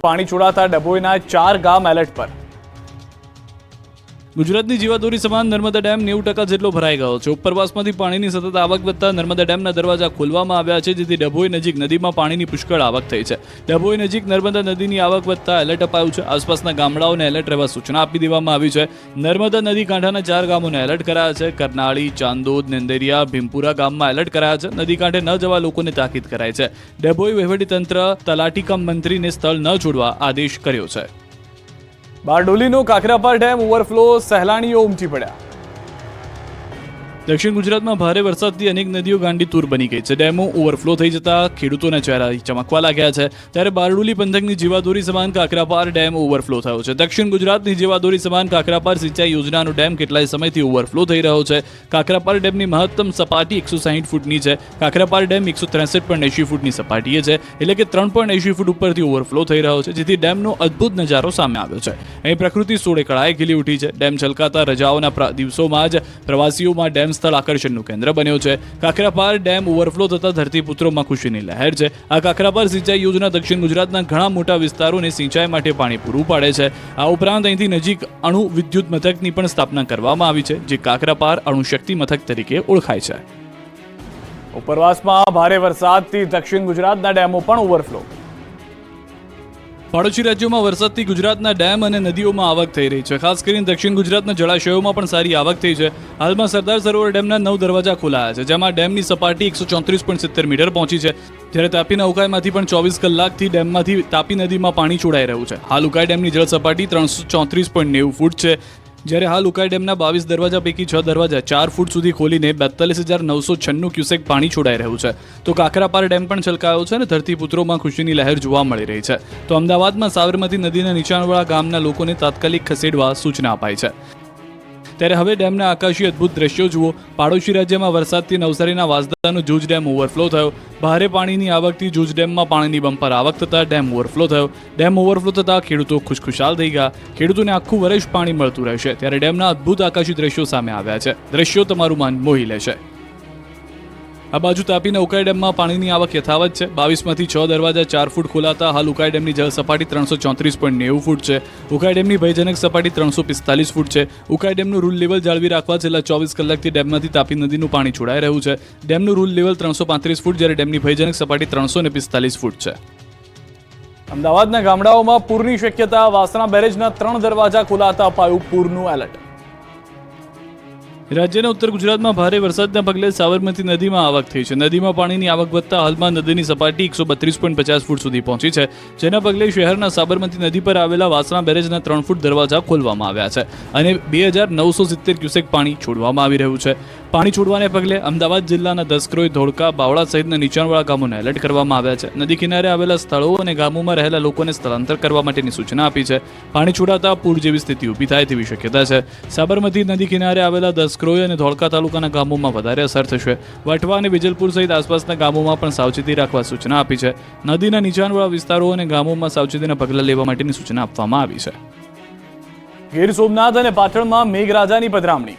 પાણી છોડાતા ડભોઈના ચાર ગામ એલર્ટ પર ગુજરાતની જીવાદોરી સમાન નર્મદા ડેમ નેવું ટકા જેટલો ભરાઈ ગયો છે. ઉપરવાસમાંથી પાણીની સતત આવક વધતા નર્મદા ડેમના દરવાજા ખોલવામાં આવ્યા છે, જેથી ડભોઈ નજીક નદીમાં પાણીની પુષ્કળ આવક થઈ છે. ડભોઈ નજીક નર્મદા નદીની આવક વધતા એલર્ટ અપાયું છે. આસપાસના ગામડાઓને એલર્ટ રહેવા સૂચના આપી દેવામાં આવી છે. નર્મદા નદી કાંઠાના ચાર ગામોને એલર્ટ કરાયા છે. કરનાળી, ચાંદોદ, નેંદેરિયા, ભીમપુરા ગામમાં એલર્ટ કરાયા છે. નદી કાંઠે ન જવા લોકોને તાકીદ કરાય છે. ડભોઈ વહીવટીતંત્ર તલાટીકમ મંત્રીને સ્થળ ન છોડવા આદેશ કર્યો છે. બારડોલીનો કાકરાપાર ડેમ ઓવરફ્લો સહેલાણીઓ ઉમટી પડ્યા. દક્ષિણ ગુજરાતમાં ભારે વરસાદથી અનેક નદીઓ ગાંડી તૂર બની ગઈ છે. ડેમો ઓવરફ્લો થઈ જતા ખેડૂતોના ચહેરા ચમકવા લાગ્યા છે. ત્યારે બારડોલી પંથકની જીવાદોરી સમાન કાકરાપાર ડેમ ઓવરફ્લો થયો છે. દક્ષિણ ગુજરાતની જીવાદોરી સમાન કાકરાપાર સિંચાઈ યોજનાનો ડેમ કેટલાય સમયથી ઓવરફ્લો થઈ રહ્યો છે. કાકરાપાર ડેમની મહત્તમ સપાટી એકસો સાહીઠ ફૂટની છે. કાકરાપાર ડેમ એકસો ત્રેસઠ પોઈન્ટ એંશી ફૂટની સપાટીએ છે. એટલે કે ત્રણ પોઈન્ટ એંશી ફૂટ ઉપરથી ઓવરફ્લો થઈ રહ્યો છે, જેથી ડેમનો અદ્ભુત નજારો સામે આવ્યો છે. અહીં પ્રકૃતિ સોળે કળાએ ખીલી ઉઠી છે. ડેમ છલકાતા રજાઓના દિવસોમાં જ પ્રવાસીઓમાં ડેમ સ્થળ આકર્ષણનું કેન્દ્ર બન્યો છે. કાકરાપાર ડેમ ઓવરફ્લો થતા ધરતીપુત્રોમાં ખુશીની લહેર છે. આ કાકરાપાર સિંચાઈ યોજના દક્ષિણ ગુજરાતના ઘણા મોટા વિસ્તારોને સિંચાઈ માટે પાણી પૂરું પાડે છે. આ ઉપરાંત અહીંથી નજીક અણુ વિદ્યુત મથકની પણ સ્થાપના કરવામાં આવી છે, જે કાકરાપાર અણુશક્તિ મથક તરીકે ઓળખાય છે. ઉપરવાસમાં ભારે વરસાદથી દક્ષિણ ગુજરાતના ડેમો પણ ઓવરફ્લો. પાડોશી રાજ્યોમાં વરસાદથી ગુજરાતના ડેમ અને નદીઓમાં આવક થઈ રહી છે. ખાસ કરીને દક્ષિણ ગુજરાતના જળાશયોમાં પણ સારી આવક થઈ છે. હાલમાં સરદાર સરોવર ડેમના નવ દરવાજા ખોલાયા છે, જેમાં ડેમની સપાટી એકસો ચોત્રીસ પોઈન્ટ સિત્તેર મીટર પહોંચી છે. જ્યારે તાપીના ઉકાઈમાંથી પણ ચોવીસ કલાકથી ડેમમાંથી તાપી નદીમાં પાણી છોડાઈ રહ્યું છે. હાલ ઉકાઈ ડેમની જળ સપાટી ત્રણસો ચોત્રીસ પોઈન્ટ નેવું ફૂટ છે. જ્યારે હાલ ઉકાઈ ડેમના બાવીસ દરવાજા પૈકી છ દરવાજા ચાર ફૂટ સુધી ખોલીને બેતાલીસ હજાર નવસો છન્નું ક્યુસેક પાણી છોડાઈ રહ્યું છે. તો કાકરાપાર ડેમ પણ છલકાયો છે અને ધરતીપુત્રોમાં ખુશીની લહેર જોવા મળી રહી છે. તો અમદાવાદમાં સાબરમતી નદીના નીચાણવાળા ગામના લોકોને તાત્કાલિક ખસેડવા સૂચના અપાઈ છે. ત્યારે હવે ડેમના આકાશી અદ્ભુત દ્રશ્યો જુઓ. પાડોશી રાજ્યમાં વરસાદથી નવસારીના વાસદાનો જૂજ ડેમ ઓવરફ્લો થયો. ભારે પાણીની આવકથી જૂજ ડેમમાં પાણીની બમ્પર આવક થતાં ડેમ ઓવરફ્લો થયો. ડેમ ઓવરફ્લો થતાં ખેડૂતો ખુશખુશાલ થઈ ગયા. ખેડૂતોને આખું વર્ષ પાણી મળતું રહેશે. ત્યારે ડેમના અદ્ભુત આકાશી દ્રશ્યો સામે આવ્યા છે. દ્રશ્યો તમારું મન મોહી લેશે. આ બાજુ તાપીના ઉકાઈ ડેમમાં પાણીની આવક યથાવત છે. બાવીસમાંથી છ દરવાજા ચાર ફૂટ ખોલાતા હાલ ઉકાઈ ડેમની જળ સપાટી ત્રણસો ચોત્રીસ પોઈન્ટ નેવું ફૂટ છે. ઉકાઈ ડેમની ભયજનક સપાટી ત્રણસો પિસ્તાલીસ ફૂટ છે. ઉકાઈ ડેમનું રૂલ લેવલ જાળવી રાખવા છેલ્લા ચોવીસ કલાકથી ડેમમાંથી તાપી નદીનું પાણી છોડાઈ રહ્યું છે. ડેમનું રૂલ લેવલ ત્રણસો પાંત્રીસ ફૂટ જ્યારે ડેમની ભયજનક સપાટી ત્રણસો ને પિસ્તાલીસ ફૂટ છે. અમદાવાદના ગામડાઓમાં પૂરની શક્યતા, વાસણા બેરેજના ત્રણ દરવાજા ખોલાતા અપાયું પૂરનું એલર્ટ. રાજ્યના ઉત્તર ગુજરાતમાં ભારે વરસાદના પગલે સાબરમતી નદીમાં આવક થઈ છે. નદીમાં પાણીની આવક વધતા હાલમાં નદીની સપાટી એકસો બત્રીસ પોઈન્ટ પચાસ ફૂટ સુધી પહોંચી છે. જેના પગલે શહેરના સાબરમતી નદી પર આવેલા વાસણા બેરેજના ત્રણ ફૂટ દરવાજા ખોલવામાં આવ્યા છે અને બે હજાર નવસો સિત્તેર ક્યુસેક પાણી છોડવામાં આવી રહ્યું છે. પાણી છોડવાને પગલે અમદાવાદ જિલ્લાના દસક્રોઈ, ધોળકા, બાવળા સહિતના નીચાણવાળા ગામોને એલર્ટ કરવામાં આવ્યા છે. નદી કિનારે આવેલા સ્થળો અને ગામોમાં રહેલા લોકોને સ્થળાંતર કરવા માટેની સૂચના આપી છે. પાણી છોડાતા પૂર જેવી સ્થિતિ ઊભી થાય તેવી શક્યતા છે. સાબરમતી નદી કિનારે આવેલા દસક્રોઈ અને ધોળકા તાલુકાના ગામોમાં વધારે અસર થશે. વટવા અને વિજલપુર સહિત આસપાસના ગામોમાં પણ સાવચેતી રાખવા સૂચના આપી છે. નદીના નીચાણવાળા વિસ્તારો અને ગામોમાં સાવચેતીના પગલાં લેવા માટેની સૂચના આપવામાં આવી છે. ગીર સોમનાથ અને પાટણમાં મેઘરાજાની પધરામણી.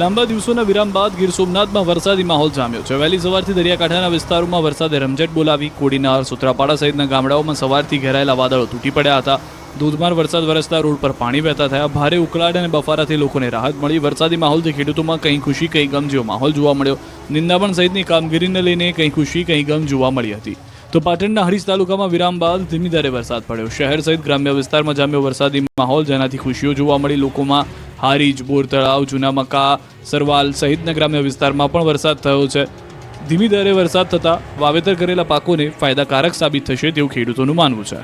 લાંબા દિવસોના વિરામ બાદ ગીર સોમનાથમાં વરસાદી માહોલ જામ્યો છે. વહેલી સવારથી દરિયાકાંઠાના વિસ્તારોમાં વરસાદે રમઝટ બોલાવી, કોડીનાર, સુત્રાપાડા સહિતના ગામડાઓમાં સવારથી ઘેરાયેલા વાદળો તૂટી પડ્યા હતા. ધોધમાર વરસાદ વરસતા રોડ પર પાણી વહેતા થયા. ભારે ઉકળાટ અને બફારાથી લોકોને રાહત મળી. વરસાદી માહોલથી ખેડૂતોમાં કંઈ ખુશી, કંઈ ગમ જેવો માહોલ જોવા મળ્યો. નિંદામણ સહિતની કામગીરીને લઈને કંઈ ખુશી, કંઈ ગમ જોવા મળી હતી. તો પાટણના હરીશ તાલુકામાં વિરામ બાદ ધીમી ધારે વરસાદ પડ્યો. શહેર સહિત ગ્રામ્ય વિસ્તારમાં જામ્યો વરસાદી માહોલ, જેનાથી ખુશીઓ જોવા મળી. લોકોમાં હારીજ બોર તળાવ જૂના મકા, સરવાલ સહિતના ગ્રામ્ય વિસ્તારમાં પણ વરસાદ થયો છે. ધીમી ધારે વરસાદ થતાં વાવેતર કરેલા પાકોને ફાયદાકારક સાબિત થશે તેવું ખેડૂતોનું માનવું છે.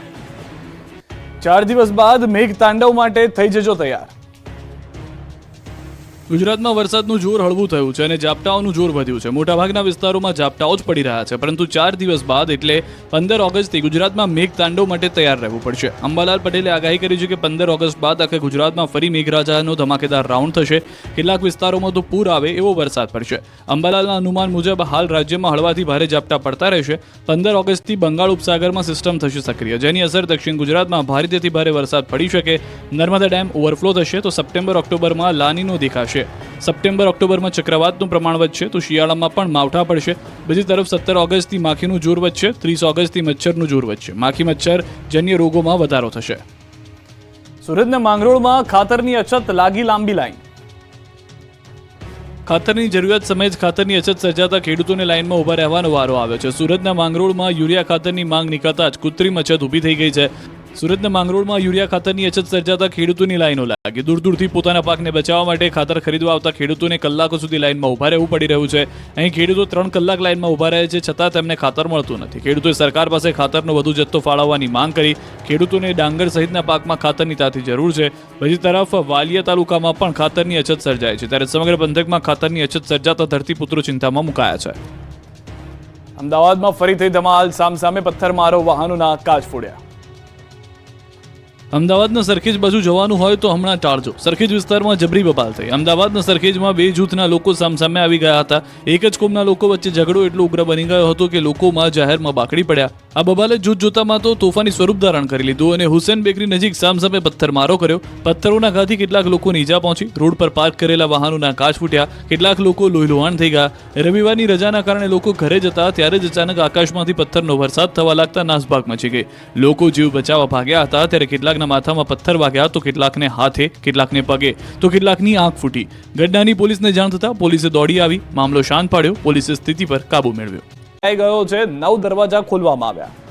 ચાર દિવસ બાદ મેઘ તાંડવ માટે થઈ જજો તૈયાર. ગુજરાતમાં વરસાદનું જોર હળવું થયું છે અને ઝાપટાઓનું જોર વધ્યું છે. મોટાભાગના વિસ્તારોમાં ઝાપટાઓ જ પડી રહ્યા છે, પરંતુ ચાર દિવસ બાદ એટલે પંદર ઓગસ્ટથી ગુજરાતમાં મેઘ તાંડવ માટે તૈયાર રહેવું પડશે. અંબાલાલ પટેલે આગાહી કરી છે કે પંદર ઓગસ્ટ બાદ આખે ગુજરાતમાં ફરી મેઘરાજાનો ધમાકેદાર રાઉન્ડ થશે. કેટલાક વિસ્તારોમાં તો પૂર આવે એવો વરસાદ પડશે. અંબાલાલના અનુમાન મુજબ હાલ રાજ્યમાં હળવાથી ભારે ઝાપટા પડતા રહેશે. પંદર ઓગસ્ટથી બંગાળ ઉપસાગરમાં સિસ્ટમ થશે સક્રિય, જેની અસર દક્ષિણ ગુજરાતમાં ભારેથી ભારે વરસાદ પડી શકે. નર્મદા ડેમ ઓવરફ્લો થશે તો સપ્ટેમ્બર ઓક્ટોબરમાં લાનીનો દેખાશે. સપ્ટેમ્બર ઓક્ટોબરમાં ચક્રવાતનું પ્રમાણ વધશે તો શિયાળામાં પણ માવઠા પડશે. બીજી તરફ સત્તર ઓગસ્ટથી માખીનું જોર વધશે ત્રીસ ઓગસ્ટથી મચ્છરનું જોર વધશે. માખી મચ્છર જન્ય રોગોમાં વધારો થશે. સુરતના માંગરોળમાં ખાતરની અછત લાગી લાંબી લાઈન. ખાતરની જરૂરિયાત સમયે જ ખાતરની અછત સર્જાતા ખેડૂતોને લાઇનમાં ઊભા રહેવાનો વારો આવ્યો છે. સુરતના માંગરોળમાં યુરિયા ખાતરની માંગ નીકળતા જ કૃત્રિમ અછત ઊભી થઈ ગઈ છે. સુરતના માંગરોળમાં યુરિયા ખાતરની અછત સર્જાતા ખેડૂતોની લાઈનો લાગી. દૂર દૂરથી પોતાના પાકને બચાવવા માટે ખાતર ખરીદવા આવતા ખેડૂતોને કલાકો સુધી લાઈનમાં ઊભા રહેવું પડી રહ્યું છે. અહીં ખેડૂતો ત્રણ કલાક લાઈનમાં ઊભા રહે છે, છતાં તેમને ખાતર મળતું નથી. ખેડૂતોએ સરકાર પાસે ખાતરનો વધુ જથ્થો ફાળવવાની માંગ કરી. ખેડૂતોને ડાંગર સહિતના પાકમાં ખાતરની તાતી જરૂર છે. બીજી તરફ, વાલિયા તાલુકામાં પણ ખાતરની અછત સર્જાય છે, ત્યારે સમગ્ર પંથકમાં ખાતરની અછત સર્જાતા ધરતીપુત્રો ચિંતામાં મુકાયા છે. અમદાવાદમાં ફરીથી ધમાલ, સામસામે પથ્થરમારો, વાહનોના કાચ ફોડ્યા. અમદાવાદના સરખેજ બાજુ જવાનું હોય તો હમણાં ટાળજો. સરખેજ વિસ્તારમાં જબરી બબાલ થઈ. અમદાવાદના સરખેજમાં બે જૂથના લોકો સામસામે આવી ગયા હતા. એક જ કોમના લોકો વચ્ચે ઝઘડો એટલો ઉગ્ર બની ગયો હતો કે લોકોમાં જાહેરમાં બાકડી પડ્યા. આ બબાલે જૂથ જોતામાં તો તોફાની સ્વરૂપ ધારણ કરી લીધું અને હુસેન બેકરી નજીક સામસામે પથ્થરમારો કર્યો. પથ્થરોના ઘાથી કેટલાક લોકોને ઈજા પહોંચી. રોડ પર પાર્ક કરેલા વાહનોના કાચ ફૂટ્યા. કેટલાક લોકો લોહીલુહાણ થઈ ગયા. રવિવારની રજાના કારણે લોકો ઘરે જતા ત્યારે જ અચાનક આકાશમાંથી પથ્થરનો વરસાદ થવા લાગતા નાસભાગ મચી ગઈ. લોકો જીવ બચાવવા ભાગ્યા હતા, ત્યારે કેટલાકના માથામાં પથ્થર વાગ્યા તો કેટલાકને હાથે, કેટલાકને પગે, તો કેટલાકની આંખ ફૂટી. ઘટનાની પોલીસને જાણ થતાં પોલીસે દોડી આવી, મામલો શાંત પાડ્યો, પોલીસે સ્થિતિ પર કાબુ મેળવ્યો. ગયો છે નવ દરવાજા ખોલવામાં આવ્યા.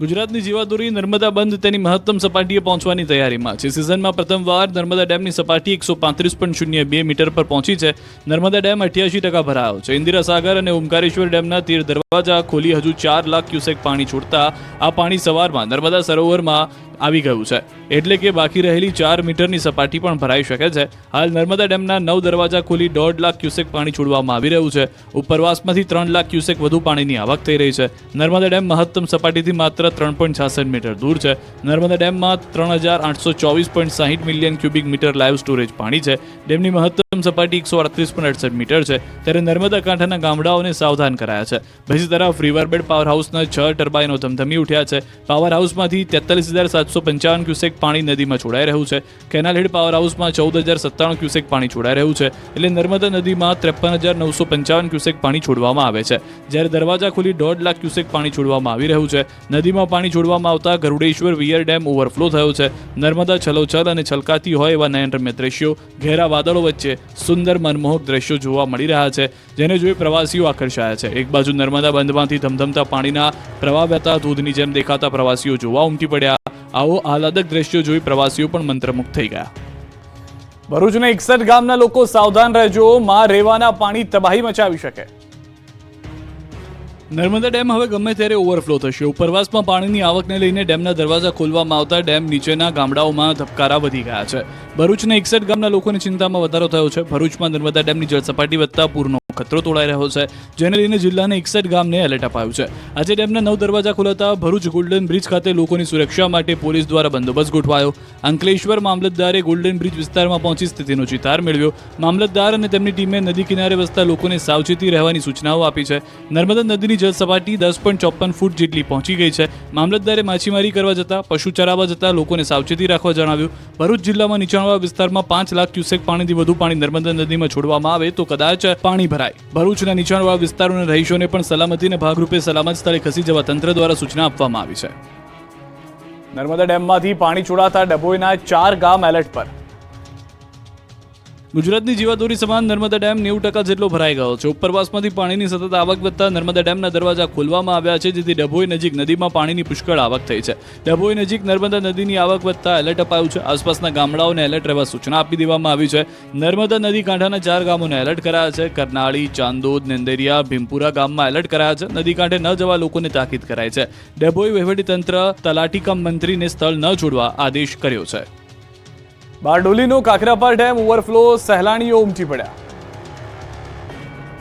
ગુજરાતની જીવાદોરી નર્મદા બંધ તેની મહત્તમ સપાટીએ પહોંચવાની તૈયારીમાં છે. સિઝનમાં પ્રથમવાર નર્મદા ડેમની સપાટી એકસો પાંત્રીસ પોઈન્ટ શૂન્ય બે મીટર પર પહોંચી છે. નર્મદા ડેમ અઠ્યાસી ટકા ભરાયો છે. ઇન્દિરા સાગર અને ઓમકારેશ્વર ડેમના તીર દરવાજા ખોલી હજુ ચાર લાખ ક્યુસેક પાણી છોડતા આ પાણી સવારમાં નર્મદા સરોવરમાં આવી ગયું છે. એટલે કે બાકી રહેલી ચાર મીટરની સપાટી પણ ભરાઈ શકે છે. હાલ નર્મદા ડેમના નવ દરવાજા ખોલી દોઢ લાખ ક્યુસેક પાણી છોડવામાં આવી રહ્યું છે. ઉપરવાસમાંથી ત્રણ લાખ ક્યુસેક વધુ પાણીની આવક થઈ રહી છે. નર્મદા ડેમ મહત્તમ સપાટીથી માત્ર ત્રણ પોઈન્ટ છાસઠ મીટર દૂર છે. નર્મદા ડેમમાં ત્રણ હજાર આઠસો ચોવીસ પોઈન્ટ સાહીઠ million cubic metre live storage પાણી છે. ડેમની મહત્તમ સપાટી એકસો અડત્રીસ પોઈન્ટ અડસઠ મીટર છે. ત્યારે નર્મદા કાંઠાના ગામડાઓને સાવધાન કરાયા છે. બીજી તરફ રિવરબેડ પાવર હાઉસના છ ટર્બાઇનો ધમધમી ઉઠ્યા છે. પાવર હાઉસમાંથી તેતાલીસ હજાર સાતસો પંચાવન ક્યુસેક પાણી નદીમાં છોડાઈ રહ્યું છે. કેનાલ હેડ પાવર હાઉસમાં ચૌદ હજાર સત્તાણું ક્યુસેક પાણી છોડાઈ રહ્યું છે. એટલે નર્મદા નદીમાં ત્રેપન હજાર નવસો પંચાવન ક્યુસેક પાણી છોડવામાં આવે છે. જ્યારે દરવાજા ખોલી દોઢ લાખ ક્યુસેક પાણી છોડવામાં આવી રહ્યું છે. નદીમાં પાણી છોડવામાં આવતા ગરુડેશ્વર વિયર ડેમ ઓવરફ્લો થયો છે. નર્મદા છલોછલ અને છલકાતી હોય એવા નયનરમ્ય દ્રશ્યો ઘેરા વાદળો વચ્ચે સુંદર મનમોહક દ્રશ્યો જોવા મળી રહ્યા છે. જેને જોઈ પ્રવાસીઓ આકર્ષાયા છે. એક બાજુ નર્મદા બંધમાંથી ધમધમતા પાણીના પ્રવાહ વહેતા ધોધની જેમ દેખાતા પ્રવાસીઓ જોવા ઉમટી પડ્યા. આવો આહલાદક દ્રશ્યો જોઈ પ્રવાસીઓ પણ મંત્રમુગ્ધ થઈ ગયા. ભરૂચના એકસઠ ગામના લોકો સાવધાન રહેજો માં રેવાના પાણી તબાહી મચાવી શકે. નર્મદા ડેમ હવે ગમે ત્યારે ઓવરફ્લો થશે. ઉપરવાસમાં પાણીની આવકને લઈને ડેમના દરવાજા ખોલવામાં આવતા ડેમ નીચેના ગામડાઓમાં ધબકારા વધી ગયા છે. ભરૂચના એકસઠ ગામના લોકોની ચિંતામાં વધારો થયો છે. ભરૂચમાં નર્મદા ડેમની જળસપાટી વધતા પૂરનો ખતરો તોડાઈ રહ્યો છે, જેને લઈને જિલ્લાના એકસઠ ગામને એલર્ટ અપાયું છે. આજે ડેમના નવ દરવાજા ખોલાતા ભરૂચ ગોલ્ડન બ્રિજ ખાતે લોકોની સુરક્ષા માટે પોલીસ દ્વારા બંદોબસ્ત ગોઠવાયો. અંકલેશ્વર મામલતદારે ગોલ્ડન બ્રિજ વિસ્તારમાં પહોંચી સ્થિતિનો ચિતાર મેળવ્યો. મામલતદાર અને તેમની ટીમે નદી કિનારે વસતા લોકોને સાવચેતી રહેવાની સૂચનાઓ આપી છે. નર્મદા નદીની જળ સપાટી દસ પોઈન્ટ ચોપન ફૂટ જેટલી પહોંચી ગઈ છે. મામલતદારે માછીમારી કરવા જતા, પશુ ચરાવવા જતા લોકોને સાવચેતી રાખવા જણાવ્યું. ભરૂચ જિલ્લામાં નીચાણવાળા વિસ્તારમાં પાંચ લાખ ક્યુસેક પાણીથી વધુ પાણી નર્મદા નદીમાં છોડવામાં આવે તો કદાચ પાણી ભરાય. ભરૂચના નીચાણવાળા વિસ્તારોના રહીશોને પણ સલામતીના ભાગરૂપે સલામત સ્થળે ખસી જવા તંત્ર દ્વારા સૂચના આપવામાં આવી છે. નર્મદા ડેમમાંથી પાણી છોડાતા ડભોઈના ચાર ગામ એલર્ટ પર. ગુજરાતની જીવાદોરી સમાન નર્મદા ડેમ નેવું ટકા જેટલો ભરાઈ ગયો છે. ઉપરવાસમાંથી પાણીની સતત આવક વધતા નર્મદા ડેમના દરવાજા ખોલવામાં આવ્યા છે, જેથી ડભોઈ નજીક નદીમાં પાણીની પુષ્કળ આવક થઈ છે. ડભોઈ નજીક નર્મદા નદીની આવક વધતા એલર્ટ અપાયું છે. આસપાસના ગામડાઓને એલર્ટ રહેવા સૂચના આપી દેવામાં આવી છે. નર્મદા નદી કાંઠાના ચાર ગામોને એલર્ટ કરાયા છે. કરનાળી, ચાંદોદ, નેંદેરિયા, ભીમપુરા ગામમાં એલર્ટ કરાયા છે. નદી કાંઠે ન જવા લોકોને તાકીદ કરાઈ છે. ડભોઈ વહીવટીતંત્ર તલાટી કમ મંત્રીને સ્થળ ન છોડવા આદેશ કર્યો છે. બારડોલીનો કાકરાપાર ડેમ ઓવરફ્લો સહેલાણીઓ ઉમટી પડ્યા.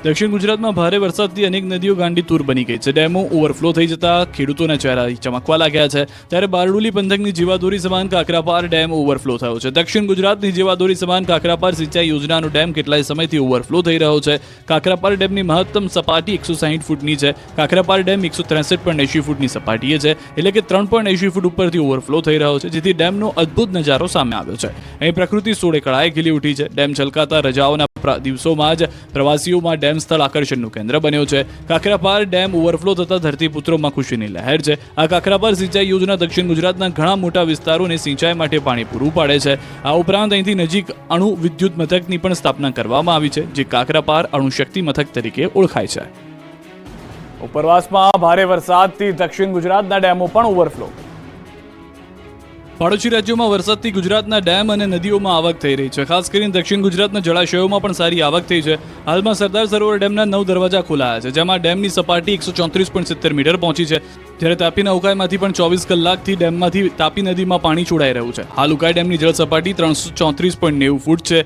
દક્ષિણ ગુજરાતમાં ભારે વરસાદથી અનેક નદીઓ ગાંડીતુર બની ગઈ છે. ડેમો ઓવરફ્લો થઈ જતા ખેડૂતોના ચહેરા ચમકવા લાગ્યા છે. ત્યારે બારડોલી પંથકની જીવાદોરી સમાન કાકરાપાર ડેમ ઓવરફ્લો થયો છે. દક્ષિણ ગુજરાતની જીવાદોરી સમાન કાકરાપાર સિંચાઈ યોજનાનો ડેમ કેટલાય સમયથી ઓવરફ્લો થઈ રહ્યો છે. કાકરાપાર ડેમની મહત્તમ સપાટી એકસો સાહીઠ ફૂટની છે. કાકરાપાર ડેમ એકસો ત્રેસઠ પોઈન્ટ એંશી ફૂટની સપાટીએ છે. એટલે કે ત્રણ પોઈન્ટ એંશી ફૂટ ઉપરથી ઓવરફ્લો થઈ રહ્યો છે, જેથી ડેમનો અદ્ભુત નજારો સામે આવ્યો છે. અહીં પ્રકૃતિ સોળે કળાએ ખીલી ઉઠી છે. ડેમ છલકાતા રજાઓના દિવસોમાં જ પ્રવાસીઓમાં ડેમ સ્થળ આકર્ષણનું કેન્દ્ર બન્યો છે. કાકરાપાર ડેમ ઓવરફ્લો થતા ધરતીપુત્રોમાં ખુશીની લહેર છે. આ કાકરાપાર સિંચાઈ યોજના દક્ષિણ ગુજરાતના ઘણા મોટા વિસ્તારોને સિંચાઈ માટે પાણી પૂરું પાડે છે. આ ઉપરાંત અહીંથી નજીક અણુ વિદ્યુત મથકની પણ સ્થાપના કરવામાં આવી છે, જે કાકરાપાર અણુશક્તિ મથક તરીકે ઓળખાય છે. ઉપરવાસમાં ભારે વરસાદથી દક્ષિણ ગુજરાતના ડેમો પણ ઓવરફ્લો. પાડોશી રાજ્યોમાં વરસાદથી ગુજરાતના ડેમ અને નદીઓમાં આવક થઈ રહી છે. ખાસ કરીને દક્ષિણ ગુજરાતના જળાશયોમાં પણ સારી આવક થઈ છે. હાલમાં સરદાર સરોવર ડેમના નવ દરવાજા ખોલાયા છે, જેમાં ડેમની સપાટી એકસો ચોત્રીસ પોઈન્ટ સિત્તેર મીટર પહોંચી છે. જ્યારે તાપીના ઉકાઈમાંથી પણ ચોવીસ કલાકથી ડેમમાંથી તાપી નદીમાં પાણી છોડાઈ રહ્યું છે. હાલ ઉકાઈ ડેમની જળ સપાટી ત્રણસો ચોત્રીસ પોઈન્ટ નેવું ફૂટ છે.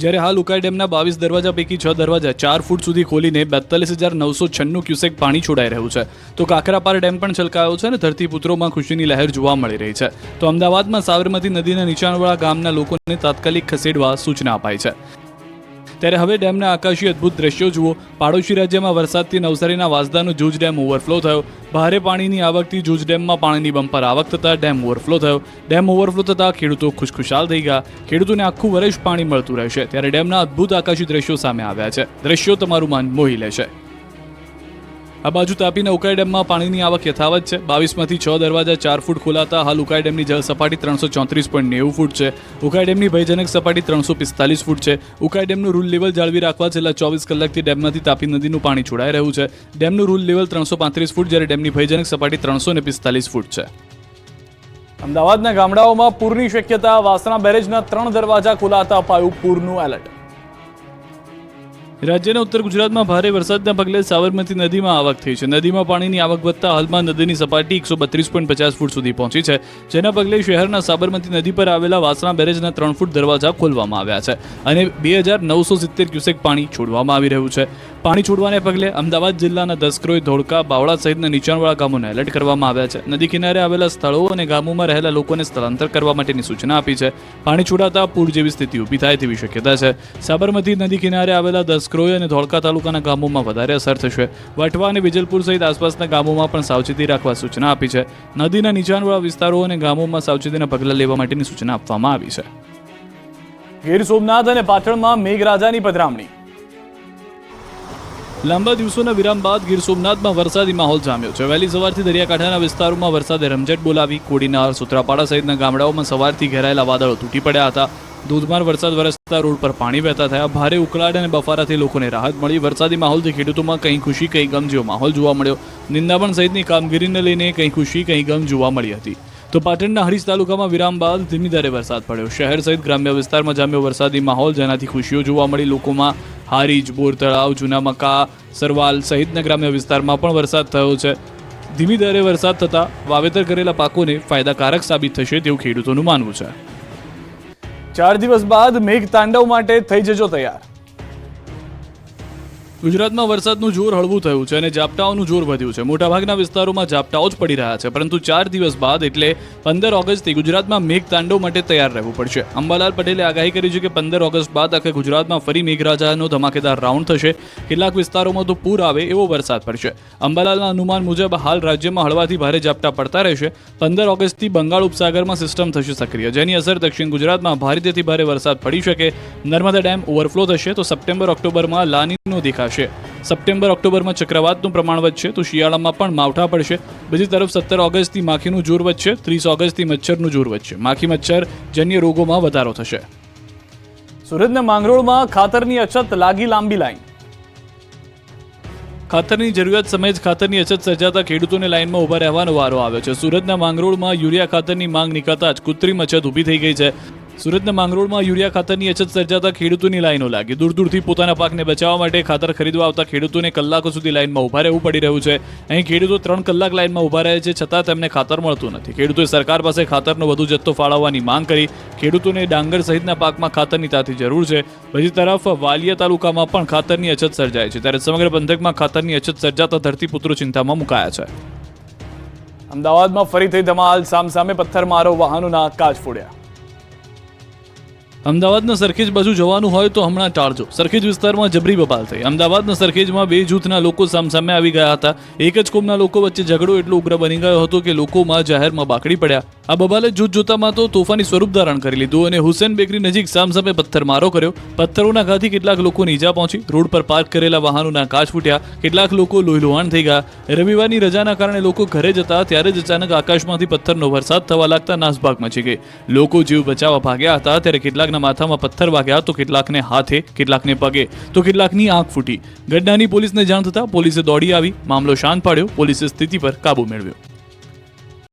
જ્યારે હાલ ઉકાઈ ડેમના બાવીસ દરવાજા પૈકી છ દરવાજા ચાર ફૂટ સુધી ખોલીને બેતાલીસ હજાર નવસો છન્નું ક્યુસેક પાણી છોડાઈ રહ્યું છે. તો કાકરાપાર ડેમ પણ છલકાયો છે અને ધરતીપુત્રોમાં ખુશીની લહેર જોવા મળી રહી છે. તો અમદાવાદમાં સાબરમતી નદીના નીચાણવાળા ગામના લોકોને તાત્કાલિક ખસેડવા સૂચના અપાઈ છે. ત્યારે હવે ડેમના આકાશી અદ્ભુત દ્રશ્યો જુઓ. પાડોશી રાજ્યમાં વરસાદથી નવસારીના વાસદાનો જૂજ ડેમ ઓવરફ્લો થયો. ભારે પાણીની આવકથી જૂજ ડેમમાં પાણીની બમ્પર આવક થતાં ડેમ ઓવરફ્લો થયો. ડેમ ઓવરફ્લો થતાં ખેડૂતો ખુશખુશાલ થઈ ગયા. ખેડૂતોને આખું વર્ષ પાણી મળતું રહેશે. ત્યારે ડેમના અદ્ભુત આકાશી દ્રશ્યો સામે આવ્યા છે. દ્રશ્યો તમારું મન મોહી લેશે. આ બાજુ તાપીના ઉકાઈ ડેમમાં પાણીની આવક યથાવત છે. બાવીસમાંથી છ દરવાજા ચાર ફૂટ ખોલાતા, હાલ ઉકાઈ ડેમની જળ સપાટી ત્રણસો ચોત્રીસ પોઈન્ટ નેવું ફૂટ છે. ઉકાઈ ડેમની ભયજનક સપાટી ત્રણસો પિસ્તાલીસ ફૂટ છે. ઉકાઈ ડેમનું રૂલ લેવલ જાળવી રાખવા છેલ્લા ચોવીસ કલાકથી ડેમમાંથી તાપી નદીનું પાણી છોડાઈ રહ્યું છે. ડેમનું રૂલ લેવલ ત્રણસો પાંત્રીસ ફૂટ, જ્યારે ડેમની ભયજનક સપાટી ત્રણસો ને પિસ્તાલીસ ફૂટ છે. અમદાવાદના ગામડાઓમાં પૂરની શક્યતા, વાસણા બેરેજના ત્રણ દરવાજા ખોલાતા અપાયું પૂરનું એલર્ટ. રાજ્યના ઉત્તર ગુજરાતમાં ભારે વરસાદના પગલે સાબરમતી નદીમાં આવક થઈ છે. નદીમાં પાણીની આવક વધતા હાલમાં નદીની સપાટી એકસો બત્રીસ પોઈન્ટ પચાસ ફૂટ સુધી પહોંચી છે. જેના પગલે શહેરના સાબરમતી નદી પર આવેલા વાસણા બેરેજના ત્રણ ફૂટ દરવાજા ખોલવામાં આવ્યા છે અને બે હજાર નવસો સિત્તેર ક્યુસેક પાણી છોડવામાં આવી રહ્યું છે. પાણી છોડવાને પગલે અમદાવાદ જિલ્લાના દસક્રોઈ, ધોળકા, બાવળા સહિતના નીચાણવાળા ગામોને એલર્ટ કરવામાં આવ્યા છે. નદી કિનારે આવેલા સ્થળો અને ગામોમાં રહેલા લોકોને સ્થળાંતર કરવા માટેની સૂચના આપી છે. પાણી છોડાતા પૂર જેવી સ્થિતિ ઊભી થાય તેવી શક્યતા છે. સાબરમતી નદી કિનારે આવેલા દસક્રોઈ અને ધોળકા તાલુકાના ગામોમાં વધારે અસર થશે. વટવા અને વિજલપુર સહિત આસપાસના ગામોમાં પણ સાવચેતી રાખવા સૂચના આપી છે. નદીના નીચાણવાળા વિસ્તારો અને ગામોમાં સાવચેતીના પગલાં લેવા માટેની સૂચના આપવામાં આવી છે. ગીર સોમનાથ અને પાટણમાં મેઘરાજાની પધરામણી લાંબા દિવસોના વિરામ બાદ ગીર સોમનાથમાં વરસાદી માહોલ જામ્યો છે. વહેલી સવારથી દરિયાકાંઠાના વિસ્તારોમાં વરસાદે રમઝટ બોલાવી, કોડીનાર, સુત્રાપાડા સહિતના ગામડાઓમાં સવારથી ઘેરાયેલા વાદળો તૂટી પડ્યા હતા. ધોધમાર વરસાદ વરસતા રોડ પર પાણી વહેતા થયા. ભારે ઉકળાટ અને બફારાથી લોકોને રાહત મળી. વરસાદી માહોલથી ખેડૂતોમાં કંઈ ખુશી, કંઈ ગમ જેવો માહોલ જોવા મળ્યો. નિંદામણ સહિતની કામગીરીને લઈને કંઈ ખુશી, કંઈ ગમ જોવા મળી હતી. તો પાટણના હરીશ તાલુકામાં વિરામ બાદ ધીમી ધારે વરસાદ પડ્યો. શહેર સહિત ગ્રામ્ય વિસ્તારમાં જામ્યો વરસાદી માહોલ, જેનાથી ખુશીઓ જોવા મળી. લોકોમાં હારીજ બોર તળાવ જૂના મકા સરવાલ સહિતના ગ્રામ્ય વિસ્તારમાં પણ વરસાદ થયો છે. ધીમી દરે વરસાદ થતાં વાવેતર કરેલા પાકોને ફાયદાકારક સાબિત થશે તેવું ખેડૂતોનું માનવું છે. ચાર દિવસ બાદ મેઘ તાંડવ માટે થઈ જજો તૈયાર. ગુજરાતમાં વરસાદનું જોર હળવું થયું છે અને ઝાપટાઓનું જોર વધ્યું છે. મોટાભાગના વિસ્તારોમાં ઝાપટાઓ જ પડી રહ્યા છે, પરંતુ ચાર દિવસ બાદ એટલે પંદર ઓગસ્ટથી ગુજરાતમાં મેઘ તાંડવ માટે તૈયાર રહેવું પડશે. અંબાલાલ પટેલે આગાહી કરી છે કે પંદર ઓગસ્ટ બાદ આખા ગુજરાતમાં ફરી મેઘરાજાનો ધમાકેદાર રાઉન્ડ થશે. કેટલાક વિસ્તારોમાં તો પૂર આવે એવો વરસાદ પડશે. અંબાલાલના અનુમાન મુજબ હાલ રાજ્યમાં હળવાથી ભારે ઝાપટા પડતા રહેશે. પંદર ઓગસ્ટથી બંગાળ ઉપસાગરમાં સિસ્ટમ થશે સક્રિય, જેની અસર દક્ષિણ ગુજરાતમાં ભારેથી ભારે વરસાદ પડી શકે. નર્મદા ડેમ ઓવરફ્લો થશે તો સપ્ટેમ્બર ઓક્ટોબરમાં લાનીનો દેખાશે. સપ્ટેમ્બર ઓક્ટોબરમાં ચક્રવાતનું પ્રમાણ વધશે તો શિયાળામાં પણ માવઠા પડશે. બીજી તરફ સત્તર ઓગસ્ટથી માખીનું જોર વધશે ત્રીસ ઓગસ્ટથી મચ્છરનું જોર વધશે. માખી મચ્છર જન્ય રોગોમાં વધારો થશે. સુરતના માંગરોળમાં ખાતરની અછત લાગી લાંબી લાઈન. ખાતરની જરૂરિયાત સમયે જ ખાતરની અછત સર્જાતા ખેડૂતોને લાઇનમાં ઊભા રહેવાનો વારો આવ્યો છે. સુરતના માંગરોળમાં યુરિયા ખાતરની માંગ નીકળતા જ કૃત્રિમ અછત ઊભી થઈ ગઈ છે. સુરતના માંગરોળમાં યુરિયા ખાતરની અછત સર્જાતા ખેડૂતોની લાઈનો લાગી. દૂર દૂરથી પોતાના પાકને બચાવવા માટે ખાતર ખરીદવા આવતા ખેડૂતોને કલાકો સુધી લાઈનમાં ઊભા રહેવું પડી રહ્યું છે. અહીં ખેડૂતો ત્રણ કલાક લાઈનમાં ઊભા રહે છે છતાં તેમને ખાતર મળતું નથી. ખેડૂતોએ સરકાર પાસે ખાતરનો વધુ જથ્થો ફાળવવાની માંગ કરી. ખેડૂતોને ડાંગર સહિતના પાકમાં ખાતરની તાતી જરૂર છે. બીજી તરફ, વાલિયા તાલુકામાં પણ ખાતરની અછત સર્જાય છે. ત્યારે સમગ્ર પંથકમાં ખાતરની અછત સર્જાતા ધરતીપુત્રો ચિંતામાં મુકાયા છે. અમદાવાદમાં ફરીથી ધમાલ. સામસામે પથ્થરમારો, વાહનોના કાચ ફોડ્યા. અમદાવાદના સરખેજ બાજુ જવાનું હોય તો હમણાં ટાળજો. સરખેજ વિસ્તારમાં જબરી બબાલ થઈ. અમદાવાદના સરખેજમાં બે જૂથના લોકો સામસામે આવી ગયા હતા. એક જ કોમના લોકો વચ્ચે ઝઘડો એટલો ઉગ્ર બની ગયો હતો કે લોકોમાં જાહેરમાં બાકડી પડ્યા. આ બબાલે જૂથ જોતામાં તો તોફાની સ્વરૂપ ધારણ કરી લીધું અને હુસેન બેકરી નજીક સામસામે પથ્થરમારો કર્યો. પથ્થરોના ઘાથી કેટલાક લોકોને ઈજા પહોંચી રોડ પર પાર્ક કરેલા વાહનોના કાચ ફૂટ્યા. કેટલાક લોકો લોહીલુહાણ થઈ ગયા. રવિવારની રજાના કારણે લોકો ઘરે જતા ત્યારે જ અચાનક આકાશમાંથી પથ્થરનો વરસાદ થવા લાગતા નાસભાગ મચી ગઈ. લોકો જીવ બચાવવા ભાગ્યા હતા ત્યારે કેટલાકના માથામાં પથ્થર વાગ્યા તો કેટલાકને હાથે, કેટલાકને પગે, તો કેટલાકની આંખ ફૂટી. ઘટનાની પોલીસને જાણ થતાં પોલીસે દોડી આવી, મામલો શાંત પાડ્યો, પોલીસે સ્થિતિ પર કાબુ મેળવ્યો.